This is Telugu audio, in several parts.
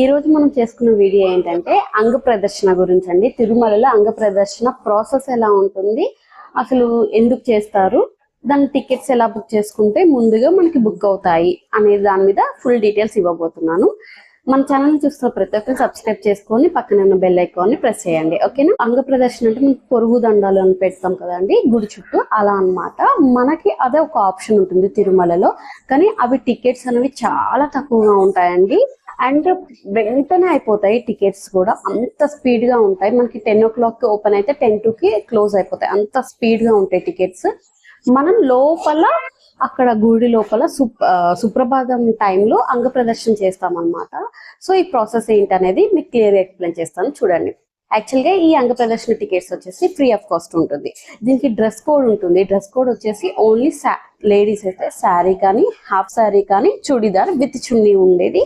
ఈ రోజు మనం చేసుకున్న వీడియో ఏంటంటే అంగ ప్రదర్శన గురించి అండి తిరుమలలో అంగ ప్రదర్శన ప్రాసెస్ ఎలా ఉంటుంది? అసలు ఎందుకు చేస్తారు? దాని టికెట్స్ ఎలా బుక్ చేసుకుంటే ముందుగా మనకి బుక్ అవుతాయి అనే దాని మీద ఫుల్ డీటెయిల్స్ ఇవ్వబోతున్నాను. మన ఛానల్ చూస్తున్న ప్రతి ఒక్కరు సబ్స్క్రైబ్ చేసుకొని పక్కన ఉన్న బెల్ ఐకాన్ని ప్రెస్ చేయండి ఓకేనా? అంగ ప్రదర్శన అంటే మనకి పొరుగు దండాలు అని పెడతాం కదండి గుడి చుట్టూ అలా అన్నమాట. మనకి అదే ఒక ఆప్షన్ ఉంటుంది తిరుమలలో. కానీ అవి టికెట్స్ అనేవి చాలా తక్కువగా ఉంటాయండి. అండ్ వెంటనే అయిపోతాయి టికెట్స్ కూడా. అంత స్పీడ్గా ఉంటాయి. మనకి టెన్ ఓ క్లాక్కి ఓపెన్ అయితే టెన్ టు కి క్లోజ్ అయిపోతాయి. అంత స్పీడ్గా ఉంటాయి టికెట్స్. మనం లోపల అక్కడ గుడి లోపల సుప్రభాతం టైంలో అంగ ప్రదర్శన చేస్తాం అన్నమాట సో ఈ ప్రాసెస్ ఏంటనేది మీకు క్లియర్ ఎక్స్ప్లెయిన్ చేస్తాను. చూడండి. యాక్చువల్గా ఈ అంగ ప్రదర్శన టికెట్స్ వచ్చేసి ఫ్రీ ఆఫ్ కాస్ట్ ఉంటుంది. దీనికి డ్రెస్ కోడ్ ఉంటుంది. డ్రెస్ కోడ్ వచ్చేసి ఓన్లీ లేడీస్ అయితే శారీ కానీ హాఫ్ శారీ కానీ చుడిదార్ విత్ చున్నీ ఉండేది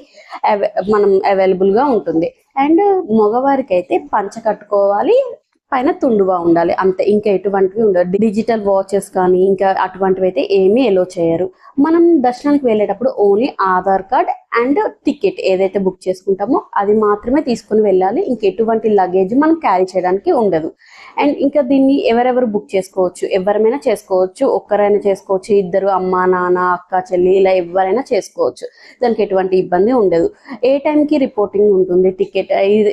మనం అవైలబుల్గా ఉంటుంది. అండ్ మగవారికి అయితే పంచ కట్టుకోవాలి పైన తుండుగా ఉండాలి. అంతే ఇంకా ఎటువంటివి ఉండదు డిజిటల్ వాచెస్ కానీ ఇంకా అటువంటివి అయితే ఏమీ ఎలో చేయరు. మనం దర్శనానికి వెళ్ళేటప్పుడు only Aadhaar card and ticket ఏదైతే బుక్ చేసుకుంటామో అది మాత్రమే తీసుకుని వెళ్ళాలి. ఇంక ఎటువంటి లగేజ్ మనం క్యారీ చేయడానికి ఉండదు. అండ్ ఇంకా దీన్ని ఎవరెవరు బుక్ చేసుకోవచ్చు? ఎవరైనా చేసుకోవచ్చు. ఒక్కరైనా చేసుకోవచ్చు. ఇద్దరు అమ్మ నాన్న అక్క చెల్లి ఇలా ఎవరైనా చేసుకోవచ్చు. దానికి ఎటువంటి ఇబ్బంది ఉండదు. ఏ టైంకి రిపోర్టింగ్ ఉంటుంది? టికెట్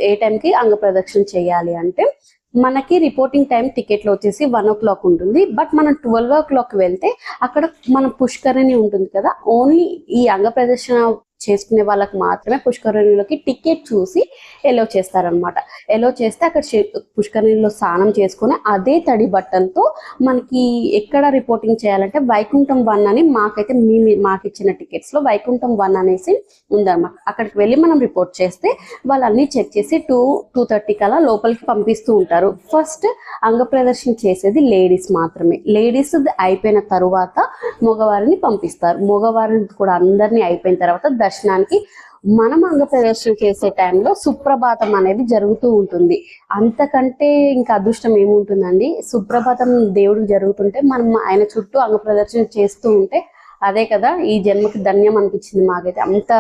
ఏ టైంకి అంగ ప్రదక్షిణ చేయాలి అంటే మనకి రిపోర్టింగ్ టైం టికెట్లో వచ్చేసి వన్ ఓ క్లాక్ ఉంటుంది. బట్ మనం ట్వెల్వ్ ఓ క్లాక్ వెళ్తే అక్కడ మన పుష్కరిణి ఉంటుంది కదా ఓన్లీ ఈ అంగ ప్రదర్శన చేసుకునే వాళ్ళకి మాత్రమే పుష్కరిణిలోకి టికెట్ చూసి ఎలో చేస్తారనమాట ఎలో చేస్తే అక్కడ పుష్కరణిలో పుష్కరిణిలో స్నానం చేసుకుని అదే తడి బట్టలతో మనకి ఎక్కడ రిపోర్టింగ్ చేయాలంటే వైకుంఠం వన్ అని మాకైతే మీ మాకు ఇచ్చిన టికెట్స్లో వైకుంఠం వన్ అనేసి ఉందన్నమాట. అక్కడికి వెళ్ళి మనం రిపోర్ట్ చేస్తే వాళ్ళన్నీ చెక్ చేసి టూ టూ థర్టీ కల్లా లోపలికి పంపిస్తూ ఉంటారు. ఫస్ట్ అంగ ప్రదర్శన చేసేది లేడీస్ మాత్రమే. లేడీస్ అయిపోయిన తరువాత మగవారిని పంపిస్తారు. మగవారిని కూడా అందరినీ అయిపోయిన తర్వాత దర్శనానికి మనం అంగ ప్రదర్శన చేసే టైంలో సుప్రభాతం అనేది జరుగుతూ ఉంటుంది. అంతకంటే ఇంకా అదృష్టం ఏముంటుందండి? సుప్రభాతం దేవుడు జరుగుతుంటే మనం ఆయన చుట్టూ అంగ ప్రదర్శన చేస్తూ ఉంటే అదే కదా ఈ జన్మకి ధన్యం అనిపించింది మాకైతే. అంత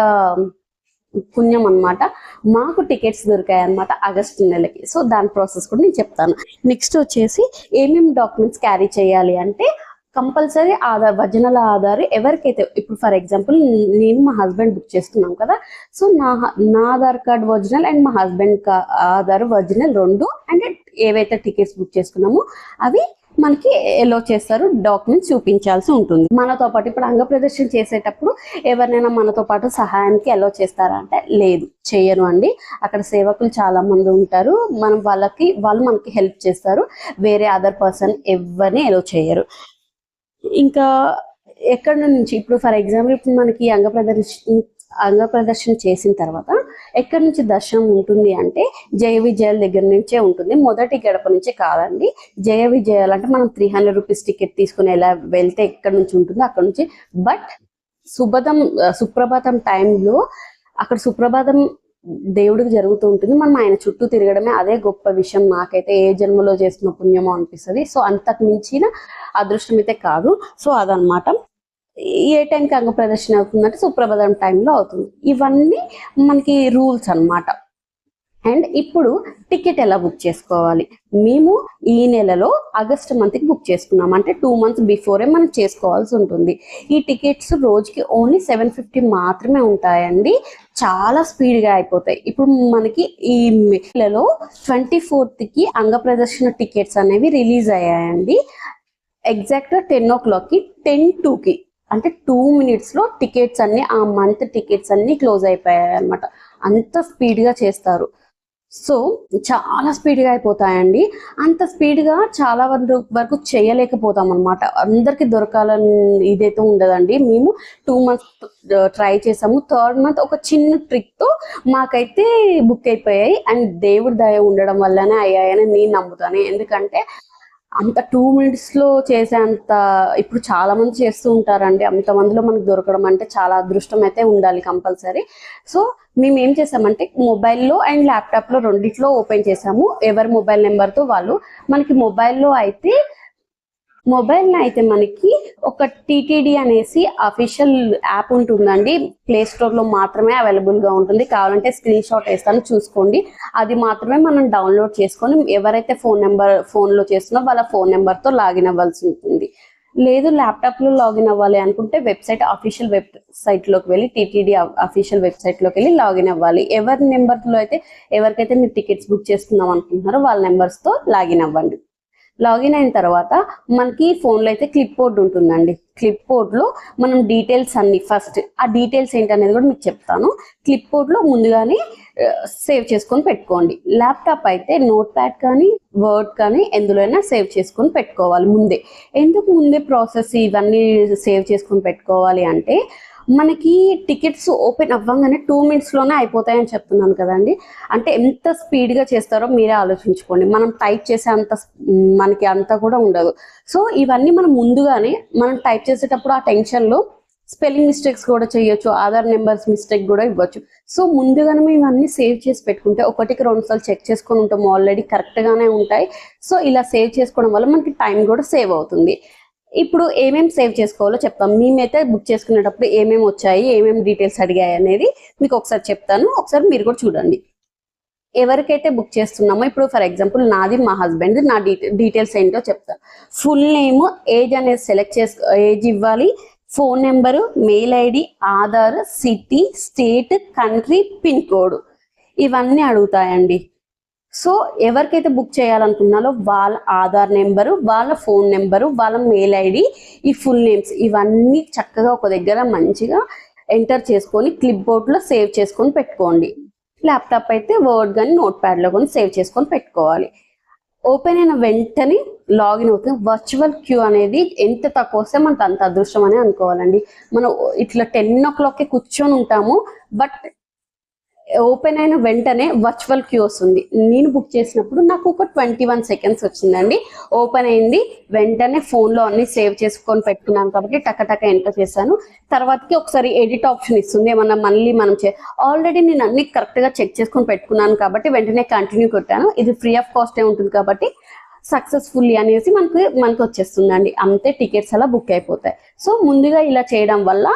పుణ్యం అన్నమాట. మాకు టికెట్స్ దొరికాయి అనమాట ఆగస్టు నెలకి. సో దాని ప్రాసెస్ కూడా నేను చెప్తాను. నెక్స్ట్ వచ్చేసి ఏమేమి డాక్యుమెంట్స్ క్యారీ చేయాలి అంటే కంపల్సరీ ఆధార్ వజనల ఆధార్ ఎవరికైతే ఇప్పుడు ఫర్ ఎగ్జాంపుల్ నేను మా హస్బెండ్ బుక్ చేసుకున్నాం కదా సో నా నా ఆధార్ కార్డ్ ఒరిజినల్ అండ్ మా హస్బెండ్ ఆధార్ ఒరిజినల్ రెండు అండ్ ఏవైతే టికెట్స్ బుక్ చేసుకున్నామో అవి మనకి ఎలో చేస్తారు డాక్యుమెంట్స్ చూపించాల్సి ఉంటుంది. మనతో పాటు ఇప్పుడు అంగ ప్రదర్శన చేసేటప్పుడు ఎవరినైనా మనతో పాటు సహాయానికి ఎలో చేస్తారా అంటే లేదు చేయరు అండి. అక్కడ సేవకులు చాలా మంది ఉంటారు మనం వాళ్ళకి వాళ్ళు మనకి హెల్ప్ చేస్తారు వేరే అదర్ పర్సన్ ఎవరిని ఎలో చేయరు. ఇంకా ఎక్కడ నుంచి? ఇప్పుడు ఫర్ ఎగ్జాంపుల్ ఇప్పుడు మనకి అంగ ప్రదర్శన అంగ ప్రదర్శన చేసిన తర్వాత ఎక్కడి నుంచి దర్శనం ఉంటుంది అంటే జయ విజయాల దగ్గర నుంచే ఉంటుంది. మొదటి గడప నుంచే కాదండి. జయ విజయాలు అంటే మనం త్రీ హండ్రెడ్ రూపీస్ టికెట్ తీసుకుని ఎలా వెళ్తే ఎక్కడి నుంచి ఉంటుందో అక్కడ నుంచి. బట్ సుభదం సుప్రభాతం టైంలో అక్కడ సుప్రభాతం దేవుడికి జరుగుతూ ఉంటుంది. మనం ఆయన చుట్టూ తిరగడమే అదే గొప్ప విషయం. నాకైతే ఏ జన్మలో చేసిన పుణ్యమో అనిపిస్తుంది. సో అంతకు మించిన అదృష్టం అయితే కాదు. సో అదనమాట. ఏ టైంకి అంగ ప్రదర్శన అవుతుందంటే సుప్రభాతం టైంలో అవుతుంది. ఇవన్నీ మనకి రూల్స్ అన్నమాట. అండ్ ఇప్పుడు టికెట్ ఎలా బుక్ చేసుకోవాలి? మేము ఈ నెలలో ఆగస్ట్ మంత్కి బుక్ చేసుకున్నాం. అంటే టూ మంత్స్ బిఫోరే మనం చేసుకోవాల్సి ఉంటుంది. ఈ టికెట్స్ రోజుకి ఓన్లీ సెవెన్ ఫిఫ్టీ మాత్రమే ఉంటాయండి. చాలా స్పీడ్గా అయిపోతాయి. ఇప్పుడు మనకి ఈ నెలలో ట్వంటీ ఫోర్త్కి అంగ ప్రదర్శన టికెట్స్ అనేవి రిలీజ్ అయ్యాయండి. ఎగ్జాక్ట్గా టెన్ ఓ క్లాక్కి టెన్ టూకి అంటే టూ మినిట్స్లో టికెట్స్ అన్నీ ఆ మంత్ టికెట్స్ అన్నీ క్లోజ్ అయిపోయాయి అనమాట అంత స్పీడ్గా చేస్తారు. సో చాలా స్పీడ్గా అయిపోతాయండి. అంత స్పీడ్గా చాలా వరకు వరకు చేయలేకపోతాం అనమాట అందరికీ దొరకాలని ఇదైతే ఉండదండి. మేము టూ మంత్స్ ట్రై చేసాము. థర్డ్ మంత్ ఒక చిన్న ట్రిక్తో మాకైతే బుక్ అయిపోయాయి. అండ్ దేవుడి దయ ఉండడం వల్లనే అయ్యాయని నేను నమ్ముతాను. ఎందుకంటే అంత టూ మినిట్స్లో చేసేంత ఇప్పుడు చాలా మంది చేస్తూ ఉంటారండి. అంత మందిలో మనకు దొరకడం అంటే చాలా అదృష్టం అయితే ఉండాలి కంపల్సరీ. సో మేము ఏం చేసామంటే మొబైల్లో అండ్ ల్యాప్టాప్లో రెండిట్లో ఓపెన్ చేసాము. ఎవరి మొబైల్ నెంబర్తో వాళ్ళు. మనకి మొబైల్లో అయితే మొబైల్ అయితే మనకి ఒక టీటీడీ అనేసి అఫీషియల్ యాప్ ఉంటుందండి. ప్లే స్టోర్లో మాత్రమే అవైలబుల్గా ఉంటుంది. కావాలంటే స్క్రీన్ షాట్ వేస్తాను చూసుకోండి. అది మాత్రమే మనం డౌన్లోడ్ చేసుకొని ఎవరైతే ఫోన్ నెంబర్ ఫోన్లో వాళ్ళ ఫోన్ నెంబర్తో లాగిన్ అవ్వాల్సి ఉంటుంది. లేదు ల్యాప్టాప్లో లాగిన్ అవ్వాలి అనుకుంటే వెబ్సైట్ అఫీషియల్ వెబ్సైట్లోకి వెళ్ళి టీటీడీ అఫీషియల్ వెబ్సైట్లోకి వెళ్ళి లాగిన్ అవ్వాలి. ఎవరి నెంబర్లో అయితే ఎవరికైతే మీరు టికెట్స్ బుక్ చేసుకుందాం అనుకుంటున్నారో వాళ్ళ నెంబర్స్తో లాగిన్ అవ్వండి. లాగిన్ అయిన తర్వాత మనకి ఫోన్లో అయితే క్లిప్ బోర్డ్ ఉంటుందండి. క్లిప్ బోర్డ్లో మనం డీటెయిల్స్ అన్ని ఫస్ట్ ఆ డీటెయిల్స్ ఏంటనేది కూడా మీకు చెప్తాను. క్లిప్ బోర్డ్లో ముందుగానే సేవ్ చేసుకొని పెట్టుకోండి. ల్యాప్టాప్ అయితే నోట్ ప్యాడ్ కానీ వర్డ్ కానీ ఎందులోనైనా సేవ్ చేసుకొని పెట్టుకోవాలి ముందే. ఎందుకు ముందే ప్రాసెస్ ఇవన్నీ సేవ్ చేసుకొని పెట్టుకోవాలి అంటే మనకి టికెట్స్ ఓపెన్ అవ్వగానే టూ మినిట్స్లోనే అయిపోతాయని చెప్తున్నాను కదండి. అంటే ఎంత స్పీడ్గా చేస్తారో మీరే ఆలోచించుకోండి. మనం టైప్ చేసే అంత మనకి అంత కూడా ఉండదు. సో ఇవన్నీ మనం ముందుగానే మనం టైప్ చేసేటప్పుడు ఆ టెన్షన్లో స్పెల్లింగ్ మిస్టేక్స్ కూడా చేయొచ్చు ఆధార్ నెంబర్స్ మిస్టేక్ కూడా ఇవ్వచ్చు. సో ముందుగానే మేము ఇవన్నీ సేవ్ చేసి పెట్టుకుంటే ఒకటికి రెండు సార్లు చెక్ చేసుకొని ఉంటాము. ఆల్రెడీ కరెక్ట్గానే ఉంటాయి. సో ఇలా సేవ్ చేసుకోవడం వల్ల మనకి టైం కూడా సేవ్ అవుతుంది. ఇప్పుడు ఏమేమి సేవ్ చేసుకోవాలో చెప్తాం. మేమైతే బుక్ చేసుకునేటప్పుడు ఏమేమి వచ్చాయి ఏమేమి డీటెయిల్స్ అడిగాయి అనేది మీకు ఒకసారి చెప్తాను. ఒకసారి మీరు కూడా చూడండి. ఎవరికైతే బుక్ చేస్తున్నామో ఇప్పుడు ఫర్ ఎగ్జాంపుల్ నాది మా హస్బెండ్ నా డీటెయిల్స్ ఏంటో చెప్తాను ఫుల్ నేమ్ ఏజ్ అనేది సెలెక్ట్ చేసు ఏజ్ ఇవ్వాలి. Phone number mail ID Aadhaar city state country pin code. ఇవన్నీ అడుగుతాయండి. సో ఎవరికైతే బుక్ చేయాలనుకున్నారో వాళ్ళ ఆధార్ నెంబరు వాళ్ళ ఫోన్ నెంబరు వాళ్ళ మెయిల్ ఐడి ఈ ఫుల్ నేమ్స్ ఇవన్నీ చక్కగా ఒక దగ్గర మంచిగా ఎంటర్ చేసుకొని క్లిప్ బోర్డ్లో సేవ్ చేసుకొని పెట్టుకోండి. ల్యాప్టాప్ అయితే వర్డ్ కానీ నోట్ ప్యాడ్లో కానీ సేవ్ చేసుకొని పెట్టుకోవాలి. ఓపెన్ అయిన వెంటనే లాగిన్ అవుతుంది వర్చువల్ క్యూ అనేది ఎంత తక్కువ వస్తే మనకు అంత అదృష్టం అని అనుకోవాలండి. మనం ఇట్లా టెన్ ఓ క్లాక్కి కూర్చొని ఉంటాము బట్ ఓపెన్ అయిన వెంటనే వర్చువల్ క్యూ వస్తుంది. నేను బుక్ చేసినప్పుడు నాకు ఒక ట్వంటీ వన్ సెకండ్స్ వచ్చిందండి. ఓపెన్ అయింది. వెంటనే ఫోన్లో అన్ని సేవ్ చేసుకొని పెట్టుకున్నాను కాబట్టి టక ఎంటర్ చేశాను. తర్వాతకి ఒకసారి ఎడిట్ ఆప్షన్ ఇస్తుంది. ఏమన్నా మళ్ళీ మనం చే ఆల్రెడీ నేను అన్ని కరెక్ట్గా చెక్ చేసుకొని పెట్టుకున్నాను కాబట్టి వెంటనే కంటిన్యూ కొట్టాను. ఇది ఫ్రీ ఆఫ్ కాస్ట్ ఏ ఉంటుంది కాబట్టి సక్సెస్ఫుల్లీ అనేసి మనకు మనకు వచ్చేస్తుందండి. అంతే టికెట్స్ అలా బుక్ అయిపోతాయి. సో ముందుగా ఇలా చేయడం వల్ల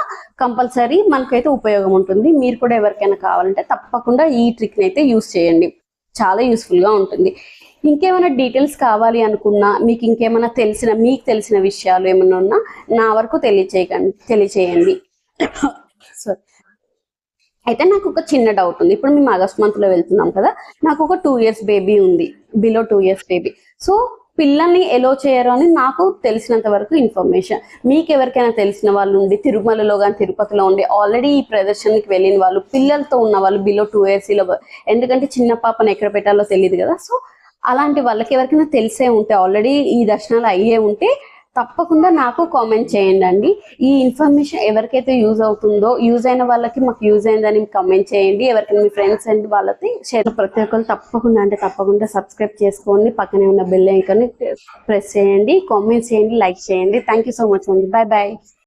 కంపల్సరీ మనకైతే ఉపయోగం ఉంటుంది. మీరు కూడా ఎవరికైనా కావాలంటే తప్పకుండా ఈ ట్రిక్ని అయితే యూస్ చేయండి. చాలా యూస్ఫుల్గా ఉంటుంది. ఇంకేమైనా డీటెయిల్స్ కావాలి అనుకున్నా మీకు ఇంకేమైనా తెలిసిన మీకు తెలిసిన విషయాలు ఏమైనా ఉన్నా నా వరకు తెలియచేయకండి తెలియచేయండి. సారీ అయితే నాకు ఒక చిన్న డౌట్ ఉంది. ఇప్పుడు మేము ఆగస్ట్ మంత్లో వెళ్తున్నాం కదా. నాకు ఒక టూ ఇయర్స్ బేబీ ఉంది. Below two years baby so పిల్లల్ని ఎలో చేయరు అని నాకు తెలిసినంత వరకు ఇన్ఫర్మేషన్ మీకు ఎవరికైనా తెలిసిన వాళ్ళు ఉండి తిరుమలలో కానీ తిరుపతిలో ఉండి ఆల్రెడీ ఈ ప్రదర్శనకి వెళ్ళిన వాళ్ళు పిల్లలతో ఉన్న వాళ్ళు బిలో టూ ఇయర్స్లో ఎందుకంటే చిన్న పాపను ఎక్కడ పెట్టాలో తెలియదు కదా. సో అలాంటి వాళ్ళకి ఎవరికైనా తెలిసే ఉంటే ఆల్రెడీ ఈ దర్శనాలు అయ్యే ఉంటే తప్పకుండా నాకు కామెంట్ చేయండి అండి ఈ ఇన్ఫర్మేషన్ ఎవరికైతే యూజ్ అవుతుందో యూజ్ అయిన వాళ్ళకి మాకు యూజ్ అయిందని కామెంట్ చేయండి. ఎవరికైనా మీ ఫ్రెండ్స్ అండ్ వాళ్ళకి షేర్ ప్రతి ఒక్కరు తప్పకుండా అంటే తప్పకుండా సబ్స్క్రైబ్ చేసుకోండి. పక్కనే ఉన్న బెల్ ఐకాన్ని ప్రెస్ చేయండి. కామెంట్ చేయండి లైక్ చేయండి. థ్యాంక్ యూ సో మచ్ అండి బాయ్ బాయ్